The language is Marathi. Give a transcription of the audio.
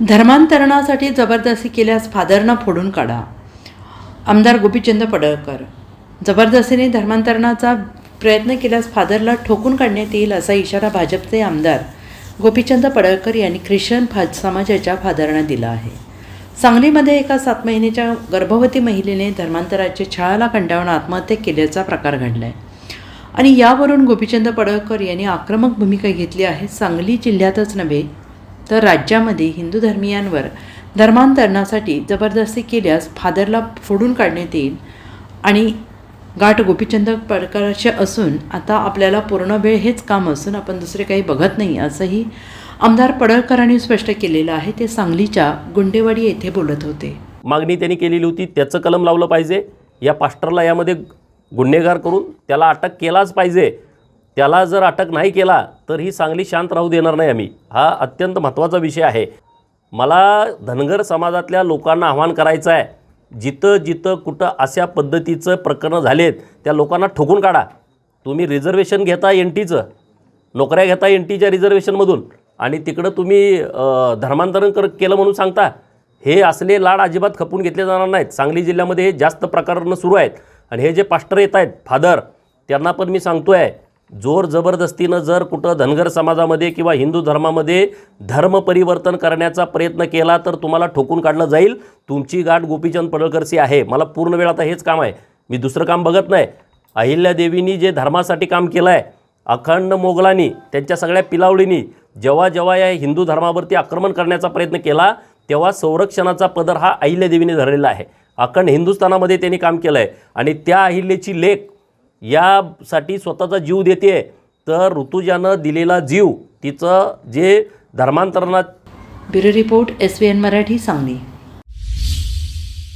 धर्मांतरणासाठी जबरदस्ती केल्यास फादरना फोडून काढा. आमदार गोपीचंद पडळकर जबरदस्तीने धर्मांतरणाचा प्रयत्न केल्यास फादरला ठोकून काढण्यात येईल असा इशारा भाजपचे आमदार गोपीचंद पडळकर यांनी ख्रिश्चन फा समाजाच्या फादरना दिला आहे. सांगलीमध्ये एका सात महिन्याच्या गर्भवती महिलेने धर्मांतराच्या छळाला कंटाळून आत्महत्या केल्याचा प्रकार घडला आहे आणि यावरून गोपीचंद पडळकर यांनी आक्रमक भूमिका घेतली आहे. सांगली जिल्ह्यातच नव्हे तर राज्यामध्ये हिंदू धर्मियांवर धर्मांतरणासाठी जबरदस्ती केल्यास फादरला फोडून काढण्यात येईल. आणि गाठ गोपीचंद प्रकारचे असून आता आपल्याला पूर्ण वेळ हेच काम असून आपण दुसरे काही बघत नाही असंही आमदार पडळकरांनी स्पष्ट केलेलं आहे. ते सांगलीच्या गुंडेवाडी येथे बोलत होते. मागणी त्यांनी केलेली होती त्याचं कलम लावलं पाहिजे. या पास्टरला यामध्ये गुन्हेगार करून त्याला अटक केलाच पाहिजे. त्याला जर अटक नाही केला तर ही सांगली शांत राहू देणार नाही आम्ही. हा अत्यंत महत्त्वाचा विषय आहे. मला धनगर समाजातल्या लोकांना आव्हान करायचं आहे. जिथं जिथं कुठं अशा पद्धतीचं प्रकरणं झालेत त्या लोकांना ठोकून काढा. तुम्ही रिझर्वेशन घेता एन टीचं. नोकऱ्या घेता एन टीच्या रिझर्वेशनमधून आणि तिकडं तुम्ही धर्मांतरण कर केलं म्हणून सांगता. हे असले लाड अजिबात खपून घेतले जाणार नाहीत. सांगली जिल्ह्यामध्ये हे जास्त प्रकरणं सुरू आहेत. आणि हे जे पास्टर येत आहेत फादर त्यांना पण मी सांगतो आहे जोर जबरदस्तीनं जर कुठं धनगर समाजामध्ये किंवा हिंदू धर्मामध्ये धर्म परिवर्तन करण्याचा प्रयत्न केला तर तुम्हाला ठोकून काढलं जाईल. तुमची गाठ गोपीचंद पडळकरची आहे. मला पूर्ण वेळ आता हेच काम आहे. मी दुसरं काम बघत नाही. अहिल्यादेवींनी जे धर्मासाठी काम केलं आहे अखंड मोगलांनी त्यांच्या सगळ्या पिलावळींनी जेव्हा जेव्हा या हिंदू धर्मावरती आक्रमण करण्याचा प्रयत्न केला तेव्हा संरक्षणाचा पदर हा अहिल्यादेवीने धरलेला आहे. अखंड हिंदुस्थानामध्ये त्यांनी काम केलं आहे आणि त्या अहिल्याची लेख यासाठी स्वतःचा जीव देते. तर ऋतुजानं दिलेला जीव तिचं जे धर्मांतरणात bureau report S V N Marathi Sangli.